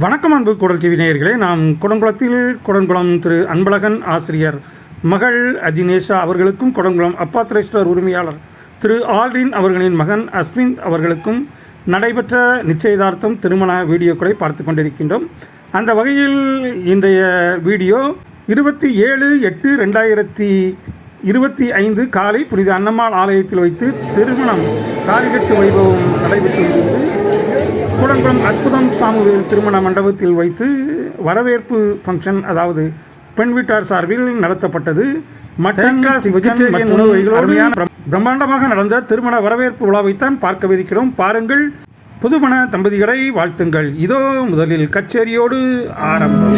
வணக்கம் அன்பு குடல் டிவி நேயர்களே. நாம் குடங்குளத்தில் குடங்குளம் திரு அன்பழகன் ஆசிரியர் மகள் அஜினேஷா அவர்களுக்கும் குடங்குளம் அப்பாத்திரேஸ்வர் உரிமையாளர் திரு ஆல்ரின் அவர்களின் மகன் அஸ்வின் அவர்களுக்கும் நடைபெற்ற நிச்சயதார்த்தம் திருமண வீடியோக்களை பார்த்து கொண்டிருக்கின்றோம். அந்த வகையில் இன்றைய வீடியோ இருபத்தி ஏழு எட்டு ரெண்டாயிரத்தி இருபத்தி ஐந்து காலை புனித அன்னம்மாள் ஆலயத்தில் வைத்து திருமணம் காரிகட்டு வைபவம் நடைபெற்று முடிந்தது கூடங்குளம் அற்புதம் சாமுவேல் திருமண மண்டபத்தில் வைத்து வரவேற்பு ஃபங்க்ஷன் அதாவது பெண் வீட்டார் சார்பில் நடத்தப்பட்டது. மட்டன் உணவுகளோடு பிரம்மாண்டமாக நடந்த திருமண வரவேற்பு விழாவைத்தான் பார்க்கவிருக்கிறோம். பாருங்கள். புதுமண தம்பதிகளை வாழ்த்துங்கள். இதோ முதலில் கச்சேரியோடு ஆரம்பம்.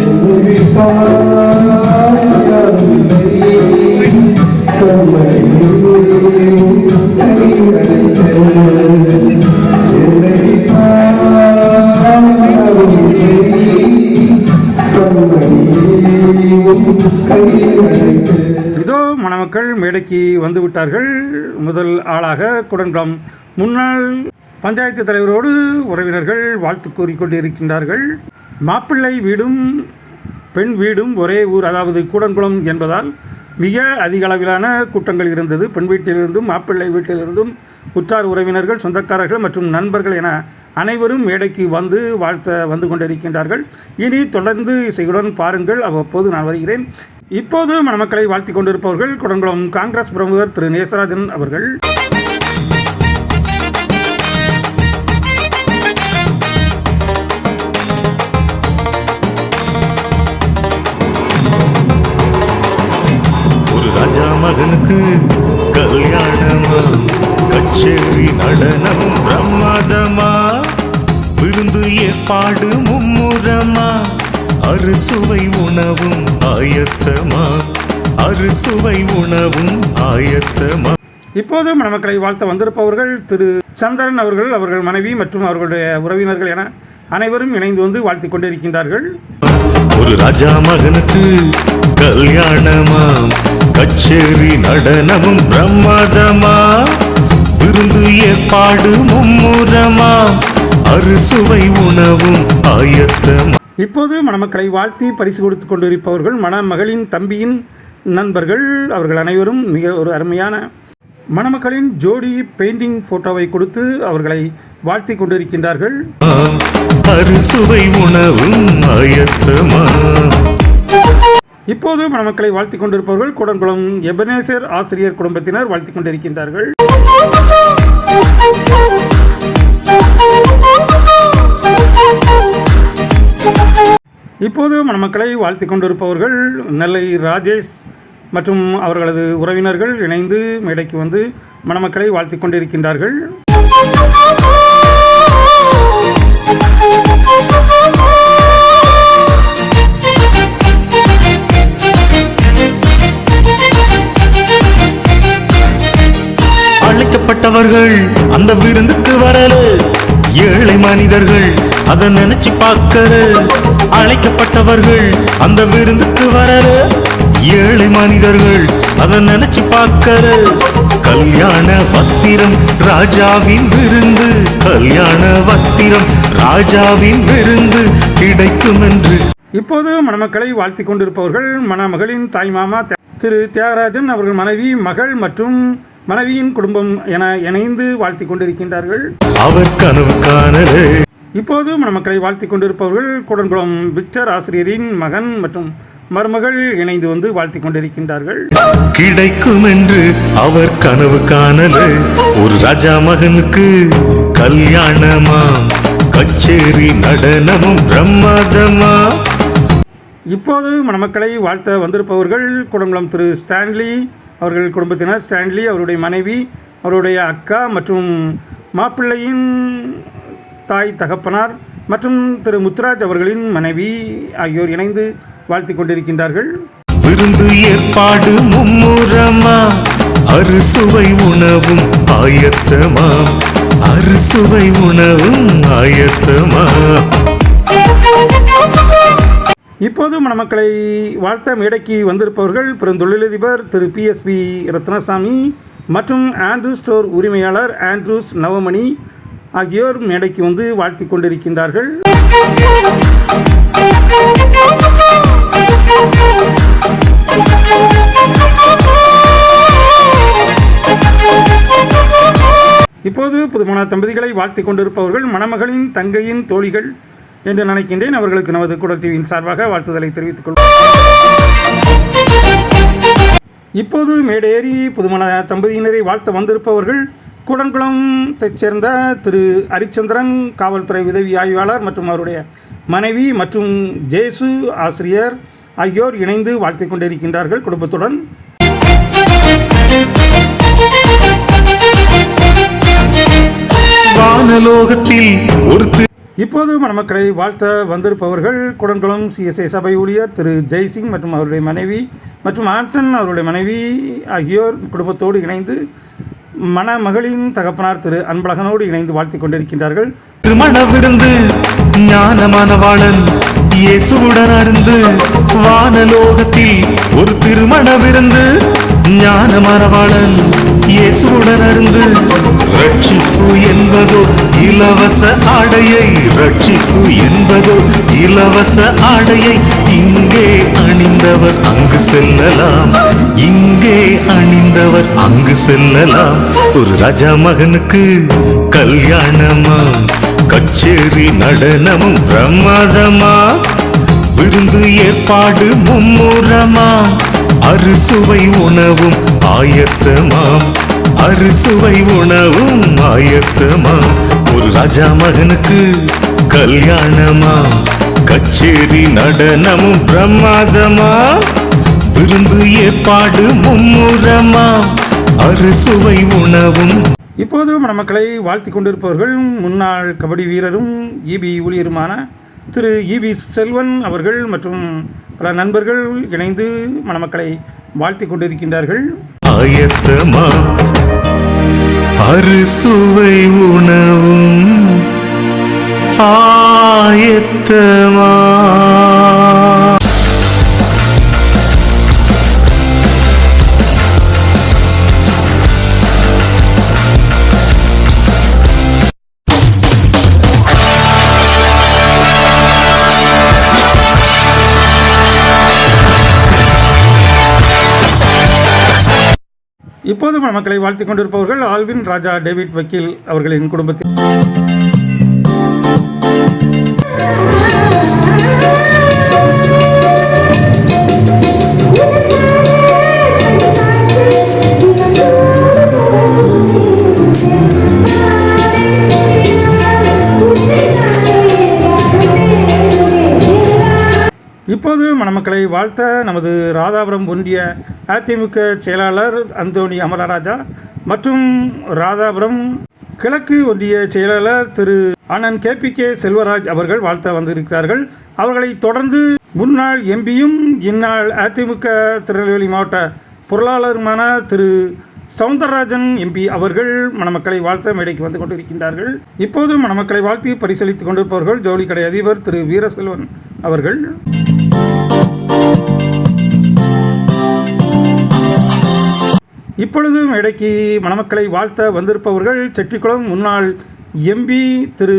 இதோ மணமக்கள் மேடைக்கு வந்துவிட்டார்கள். முதல் ஆளாக குடன்றம். முன்னாள் பஞ்சாயத்து தலைவரோடு உறவினர்கள் வாழ்த்து கூறிக்கொண்டிருக்கின்றார்கள். மாப்பிள்ளை வீடும் பெண் வீடும் ஒரே ஊர் அதாவது கூடன்குளம் என்பதால் மிக அதிக அளவிலான கூட்டங்கள் இருந்தது. பெண் வீட்டிலிருந்தும் மாப்பிள்ளை வீட்டிலிருந்தும் உற்றார் உறவினர்கள் சொந்தக்காரர்கள் மற்றும் நண்பர்கள் என அனைவரும் மேடைக்கு வந்து வாழ்த்த வந்து கொண்டிருக்கின்றார்கள். இனி தொடர்ந்து இசையுடன் பாருங்கள். அவ்வப்போது நான் வருகிறேன். இப்போது மணமக்களை வாழ்த்தி கொண்டிருப்பவர்கள் குடங்குளம் காங்கிரஸ் பிரமுகர் திரு நேசராஜன் அவர்கள். மகனுக்கு கல்யாணமா? கச்சேரி நடனம் பிரமாதமா? விருந்து ஏற்பாடு மும்முரமா? அறுசுவை உணவும் ஆயத்தமா? அறுசுவை உணவும் ஆயத்தமா? இப்போது மணமக்களை வாழ்த்த வந்திருப்பவர்கள் திரு சந்திரன் அவர்கள் அவர்கள் மனைவி மற்றும் அவர்களுடைய உறவினர்கள் என அனைவரும் இணைந்து வந்து வாழ்த்தி கொண்டிருக்கின்றார்கள். ஒரு ராஜா மகனுக்கு கல்யாணமாம். கச்சேரி நடனமும் பிரமாதமா? விருந்து ஏற்பாடு மும்முரமா? அறுசுவை உணவும் ஆயத்தமா. இப்போது மணமக்களை வாழ்த்தி பரிசு கொடுத்து கொண்டிருப்பவர்கள் மணமகளின் தம்பியின் நண்பர்கள். அவர்கள் அனைவரும் மிக ஒரு அருமையான மணமக்களின் ஜோடி பெயிண்டிங் போட்டோவை கொடுத்து அவர்களை வாழ்த்தி கொண்டிருக்கின்றார்கள். அறுசுவை உணவும் ஆயத்தமா? இப்போது மணமக்களை வாழ்த்தி கொண்டிருப்பவர்கள் குடன்குளம் எபனேசர் ஆசிரியர் குடும்பத்தினர் வாழ்த்தி கொண்டிருக்கின்றார்கள். இப்போது மணமக்களை வாழ்த்தி கொண்டிருப்பவர்கள் நெல்லை ராஜேஷ் மற்றும் அவர்களது உறவினர்கள் இணைந்து மேடைக்கு வந்து மணமக்களை வாழ்த்தி கொண்டிருக்கின்றார்கள். அழைக்கப்பட்டவர்கள் அந்த விருந்துக்கு வரல. ஏழை மனிதர்கள் அதை நினைச்சு பார்க்கற அழைக்கப்பட்டவர்கள் அந்த விருந்துக்கு வரல. ஏழை மனிதர்கள் அதை நினைச்சு பார்க்கற கல்யாண வஸ்திரம் ராஜாவின் விருந்து. கல்யாண வஸ்திரம் ராஜாவின் விருந்து கிடைக்கும் என்று இப்போது மணமக்களை வாழ்த்தி கொண்டிருப்பவர்கள் மணமகளின் தாய்மாமா திரு தியாகராஜன் அவர்கள் மனைவி மகள் மற்றும் மனைவியின் குடும்பம் என இணைந்து வாழ்த்தி கொண்டிருக்கின்றார்கள். அவர் கனவு காணலே. இப்போது மணமக்களை வாழ்த்தி கொண்டிருப்பவர்கள் குடன்குளம் விக்டர் ஆசிரியரின் மகன் மற்றும் மருமகள் இணைந்து வந்து வாழ்த்தி கொண்டிருக்கின்றார்கள். கிடைக்கும் என்று அவர் கனவு காணல. ஒரு ராஜா மகனுக்கு கல்யாணமா? கச்சேரி நடனமும் பிரமாதமா? இப்போது மணமக்களை வாழ்த்த வந்திருப்பவர்கள் குடங்குளம் திரு ஸ்டான்லி அவர்கள் குடும்பத்தினர் ஸ்டான்லி அவருடைய மனைவி அவருடைய அக்கா மற்றும் மாப்பிள்ளையின் தாய் தகப்பனார் மற்றும் திரு முத்துராஜ் அவர்களின் மனைவி ஆகியோர் இணைந்து வாழ்த்தி கொண்டிருக்கின்றார்கள். விருந்து ஏற்பாடு மும்முரமா? அறுசுவை உணவும் ஆயத்தமா? அறுசுவை உணவும் ஆயத்தமா? இப்போது மணமக்களை வாழ்த்த மேடைக்கு வந்திருப்பவர்கள் பெருந்தொழிலதிபர் திரு பிஎஸ்பி ரத்னசாமி மற்றும் ஆண்ட்ரூ ஸ்டோர் உரிமையாளர் ஆண்ட்ரூஸ் நவமணி ஆகியோர் மேடைக்கு வந்து வாழ்த்தி கொண்டிருக்கின்றார்கள். இப்போது புதுமண தம்பதிகளை வாழ்த்தி கொண்டிருப்பவர்கள் மணமகளின் தங்கையின் தோழிகள் என்று நினைக்கின்றேன். அவர்களுக்கு நமது குடல் டிவியின் சார்பாக வாழ்த்துதலை தெரிவித்துக் கொள்வோம் இப்போது மேடேறி புதுமண தம்பதியினரை வாழ்த்த வந்திருப்பவர்கள் கூடன்குளத்தைச் சேர்ந்த திரு ஹரிச்சந்திரன் காவல்துறை உதவி ஆய்வாளர் மற்றும் அவருடைய மனைவி மற்றும் ஜேசு ஆசிரியர் ஆகியோர் இணைந்து வாழ்த்திக் கொண்டிருக்கின்றார்கள் குடும்பத்துடன். வானலோகத்தில் ஒரு இப்போது மணமக்களை வாழ்த்த வந்திருப்பவர்கள் குடன்குளம் சிஎஸ்ஐ சபை ஊழியர் திரு ஜெய்சிங் மற்றும் அவருடைய மனைவி மற்றும் ஆண்டன் அவருடைய மனைவி ஆகியோர் குடும்பத்தோடு இணைந்து மணமகளின் தகப்பனார் திரு அன்பழகனோடு இணைந்து வாழ்த்திக் கொண்டிருக்கின்றார்கள். திருமண விருந்து ஞானமானவாளன் இயேசுவுடன் அருந்து வானலோகத்தில் ஒரு திருமண விருந்து ஞானமானவாளன் இயேசுவுடன் அருந்து ரட்சிப்பு என்பதோ இலவச ஆடையை ரட்சிப்பு என்பதோ இலவச ஆடையை இங்கே அணிந்தவர் அங்கு செல்லலாம். இங்கே அணிந்தவர் அங்கு செல்லலாம். ஒரு ராஜா மகனுக்கு கல்யாணமா? கச்சேரி நடனமும் பிரமாதமா? விருந்து ஏற்பாடு மும்முரமா? அறுசுவை உணவும் ஆயத்தமாம். அறுசுவை உணவும் ஆயத்தமாம். ஒரு ராஜா மகனுக்கு கல்யாணமா கச்சேரி நடனமும் பிரமாதமா விருந்து ஏற்பாடு மும்முரமா அறுசுவை உணவும். இப்போது மணமக்களை வாழ்த்திக் கொண்டிருப்பவர்கள் முன்னாள் கபடி வீரரும் இபி ஊழியருமான திரு இபி செல்வன் அவர்கள் மற்றும் பல நண்பர்கள் இணைந்து மணமக்களை வாழ்த்தி கொண்டிருக்கின்றார்கள். ஆயத்தமா அறுசுவை உணவும். ஆயத்தமா. இப்போது மக்களை வாழ்த்திக் கொண்டிருப்பவர்கள் ஆல்வின் ராஜா டேவிட் வக்கீல் அவர்களின் குடும்பத்தில். இப்போது மணமக்களை வாழ்த்த நமது ராதாபுரம் ஒன்றிய அதிமுக செயலாளர் அந்தோணி அமரராஜா மற்றும் ராதாபுரம் கிழக்கு ஒன்றிய செயலாளர் திரு அண்ணன் கே பி கே செல்வராஜ் அவர்கள் வாழ்த்த வந்திருக்கிறார்கள். அவர்களை தொடர்ந்து முன்னாள் எம்பியும் இந்நாள் அதிமுக திருநெல்வேலி மாவட்ட பொருளாளருமான திரு சவுந்தரராஜன் எம்பி அவர்கள் மணமக்களை வாழ்த்த மேடைக்கு வந்து கொண்டிருக்கின்றார்கள். இப்போது மணமக்களை வாழ்த்தி பரிசளித்துக் கொண்டிருப்பவர்கள் ஜவுளி கடை அதிபர் திரு வீரசெல்வன் அவர்கள். இப்பொழுது மேடைக்கு மணமக்களை வாழ்த்த வந்திருப்பவர்கள் செட்டிக்குளம் முன்னாள் எம்பி திரு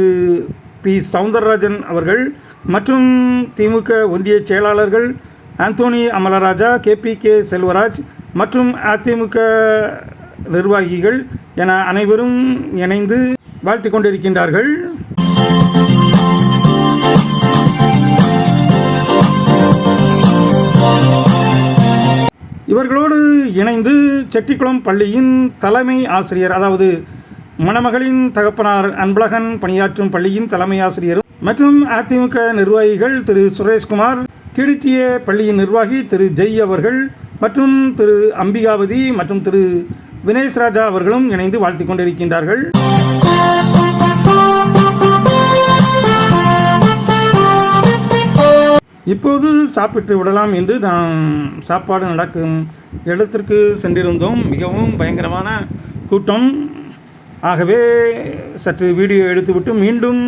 பி சவுந்தரராஜன் அவர்கள் மற்றும் திமுக ஒன்றிய செயலாளர்கள் Anthony Amalraja KP K Selvaraj மற்றும் அதிமுக நிர்வாகிகள் என அனைவரும் இணைந்து வாழ்த்திக் கொண்டிருக்கின்றார்கள். இவர்களோடு இணைந்து செட்டிக்குளம் பள்ளியின் தலைமை ஆசிரியர் அதாவது மணமகளின் தகப்பனார் அன்பழகன் பணியாற்றும் பள்ளியின் தலைமை ஆசிரியரும் மற்றும் அதிமுக நிர்வாகிகள் திரு சுரேஷ்குமார் டிடிடிஏ பள்ளியின் நிர்வாகி திரு ஜெய் அவர்கள் மற்றும் திரு அம்பிகாவதி மற்றும் திரு வினேஷ் ராஜா அவர்களும் இணைந்து வாழ்த்திக் கொண்டிருக்கின்றார்கள். இப்போது சாப்பிட்டு விடலாம் என்று நாம் சாப்பாடு நடக்கும் இடத்திற்கு சென்றிருந்தோம். மிகவும் பயங்கரமான கூட்டம். ஆகவே சற்று வீடியோ எடுத்துவிட்டு மீண்டும்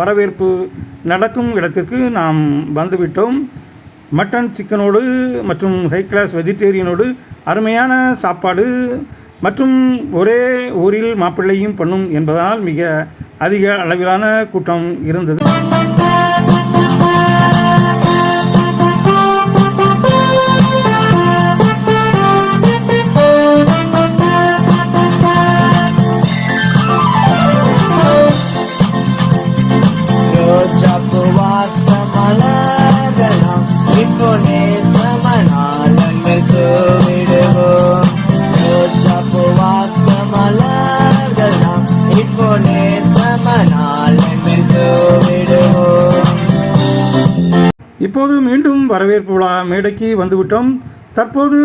வரவேற்பு நடக்கும் இடத்திற்கு நாம் வந்துவிட்டோம். மட்டன் சிக்கனோடு மற்றும் ஹை கிளாஸ் வெஜிடேரியனோடு அருமையான சாப்பாடு மற்றும் ஒரே ஊரில் மாப்பிள்ளையும் பண்ணும் என்பதனால் மிக அதிக அளவிலான கூட்டம் இருந்தது. இப்போது மீண்டும் வரவேற்பு விழா மேடைக்கு வந்துவிட்டோம். தற்போது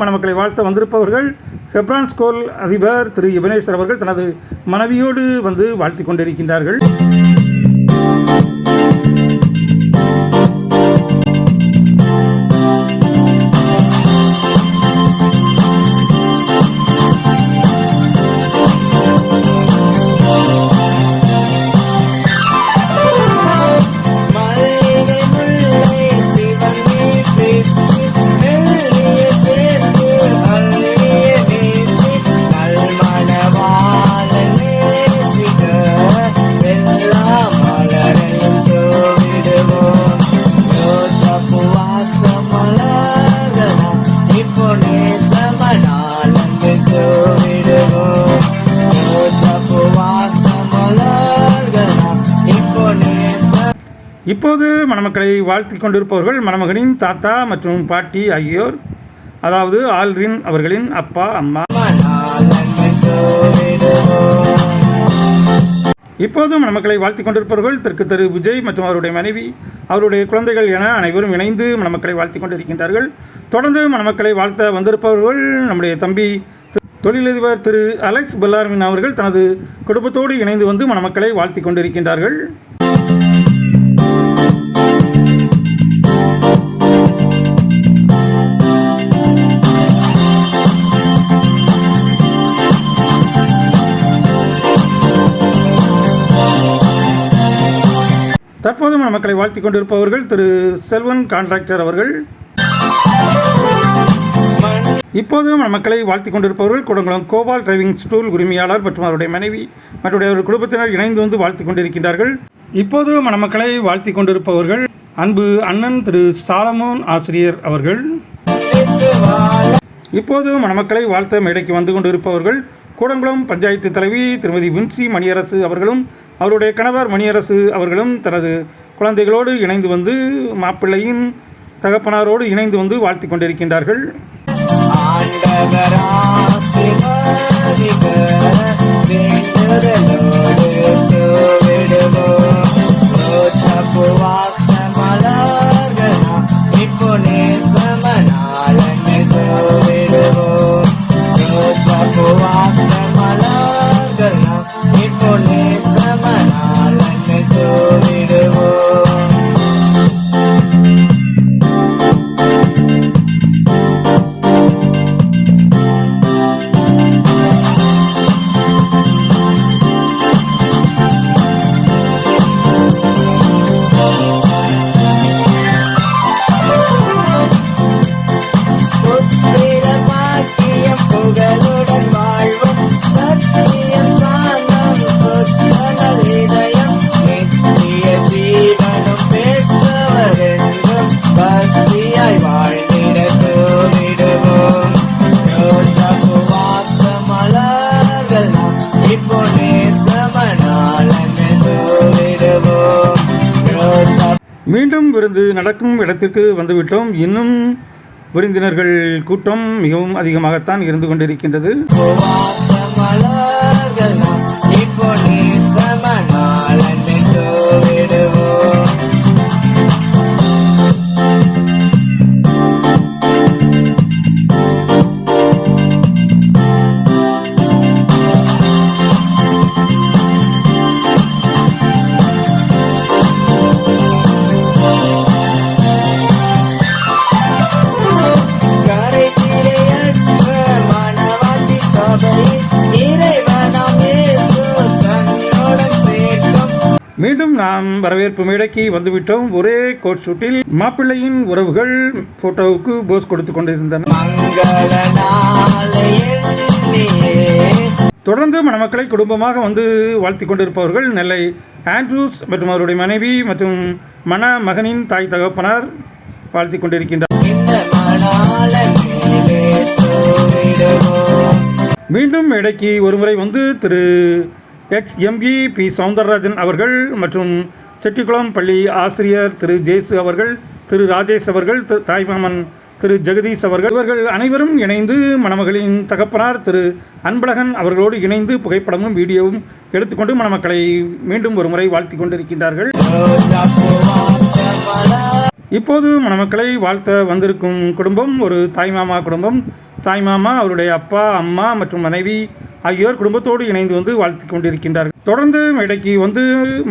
மணமக்களை வாழ்த்த வந்திருப்பவர்கள் ஹெப்ரான் ஸ்கோல் அதிபர் திரு இபனேஸ்வர் அவர்கள் தனது மனைவியோடு வந்து வாழ்த்தி கொண்டிருக்கின்றார்கள். இப்போது மணமக்களை வாழ்த்தி கொண்டிருப்பவர்கள் மணமகனின் தாத்தா மற்றும் பாட்டி ஆகியோர் அதாவது ஆல்ரின் அவர்களின் அப்பா அம்மா. இப்போது மணமக்களை வாழ்த்தி கொண்டிருப்பவர்கள் தெற்கு தெரு விஜய் மற்றும் அவருடைய மனைவி அவருடைய குழந்தைகள் என அனைவரும் இணைந்து மணமக்களை வாழ்த்தி கொண்டிருக்கின்றார்கள். தொடர்ந்து மணமக்களை வாழ்த்த வந்திருப்பவர்கள் நம்முடைய தம்பி தொழிலதிபர் திரு அலெக்ஸ் பெல்லார்மின் அவர்கள் தனது குடும்பத்தோடு இணைந்து வந்து மணமக்களை வாழ்த்தி கொண்டிருக்கின்றார்கள். தற்போது மக்களை வாழ்த்தி கொண்டிருப்பவர்கள் திரு செல்வன் கான்ட்ராக்டர் அவர்கள். இப்போது மக்களை வாழ்த்தி கொண்டிருப்பவர்கள் குடங்குளம் கோபால் டிரைவிங் ஸ்டூல் உரிமையாளர் மற்றும் அவருடைய மனைவி மற்றும் அவருடைய குடும்பத்தினர் இணைந்து வந்து வாழ்த்தி கொண்டிருக்கின்றார்கள். இப்போது மணமக்களை வாழ்த்தி கொண்டிருப்பவர்கள் அன்பு அண்ணன் திரு சாலமோன் ஆசிரியர் அவர்கள். இப்போது மணமக்களை வாழ்த்த மேடைக்கு வந்து கொண்டிருப்பவர்கள் கூடங்குளம் பஞ்சாயத்து தலைவி திருமதி வின்சி மணியரசு அவர்களும் அவருடைய கணவர் மணியரசு அவர்களும் தனது குழந்தைகளோடு இணைந்து வந்து மாப்பிள்ளையின் தகப்பனாரோடு இணைந்து வந்து வாழ்த்தி கொண்டிருக்கின்றார்கள். மீண்டும் விருந்து நடக்கும் இடத்திற்கு வந்துவிட்டோம். இன்னும் விருந்தினர்கள் கூட்டம் மிகவும் அதிகமாகத்தான் இருந்து கொண்டிருக்கின்றது. இப்போ நீ தூவிடுவோம் விடுவோம் நாம் வரவேற்பு மேடைக்கு வந்துவிட்டோம். ஒரே கோட் ஷூட்டில் மாப்பிள்ளையின் உறவுகள் போட்டோவுக்கு போஸ் கொடுத்து கொண்டிருந்தனர் தொடர்ந்து மணமக்களை குடும்பமாக வந்து வாழ்த்தி கொண்டிருப்பவர்கள் நெல்லை ஆண்ட்ரூஸ் மற்றும் அவருடைய மனைவி மற்றும் மண மகனின் தாய் தகப்பனார் வாழ்த்தி கொண்டிருக்கின்றார் மீண்டும் மேடைக்கு ஒருமுறை வந்து Thiru x M E P Soundararajan அவர்கள் மற்றும் செட்டிக்குளம் பள்ளி ஆசிரியர் திரு ஜேசு அவர்கள் திரு ராஜேஷ் அவர்கள் திரு தாய்மாமன் திரு ஜெகதீஷ் அவர்கள். இவர்கள் அனைவரும் இணைந்து மணமகளின் தகப்பனார் திரு அன்பழகன் அவர்களோடு இணைந்து புகைப்படமும் வீடியோவும் எடுத்துக்கொண்டு மணமக்களை மீண்டும் ஒரு முறை வாழ்த்தி கொண்டிருக்கின்றார்கள். இப்போது மணமக்களை வாழ்த்த வந்திருக்கும் குடும்பம் ஒரு தாய்மாமா குடும்பம். தாய்மாமா அவருடைய அப்பா அம்மா மற்றும் மனைவி ஆகியோர் குடும்பத்தோடு இணைந்து வந்து வாழ்த்தி கொண்டிருக்கின்றார்கள். தொடர்ந்து மேடைக்கு வந்து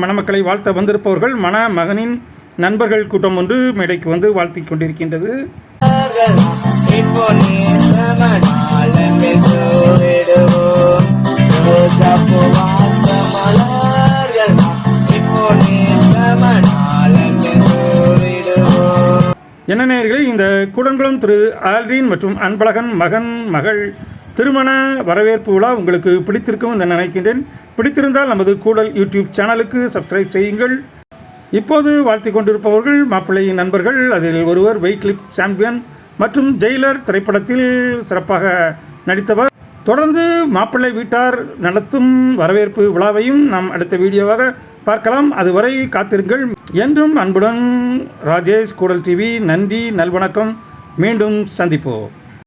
மணமக்களை வாழ்த்த வந்திருப்பவர்கள் மணமகனின் நண்பர்கள் கூட்டம் ஒன்று மேடைக்கு வந்து வாழ்த்தி கொண்டிருக்கின்றது. என்ன நேயர்களே இந்த கூடன்குளம் திரு ஆல்ரின் மற்றும் அன்பழகன் மகன் மகள் திருமண வரவேற்பு விழா உங்களுக்கு பிடித்திருக்கும் என்று நினைக்கின்றேன். பிடித்திருந்தால் நமது கூடல் யூடியூப் சேனலுக்கு சப்ஸ்கிரைப் செய்யுங்கள். இப்போது வாழ்த்தி கொண்டிருப்பவர்கள் மாப்பிள்ளையின் நண்பர்கள் அதில் ஒருவர் வெயிட் லிஃப்ட் சாம்பியன் மற்றும் ஜெயிலர் திரைப்படத்தில் சிறப்பாக நடித்தவர். தொடர்ந்து மாப்பிள்ளை வீட்டார் நடத்தும் வரவேற்பு விழாவையும் நாம் அடுத்த வீடியோவாக பார்க்கலாம். அதுவரை காத்திருங்கள். என்றும் அன்புடன் ராஜேஷ் கூடல் டிவி நன்றி நல்வணக்கம். மீண்டும் சந்திப்போம்.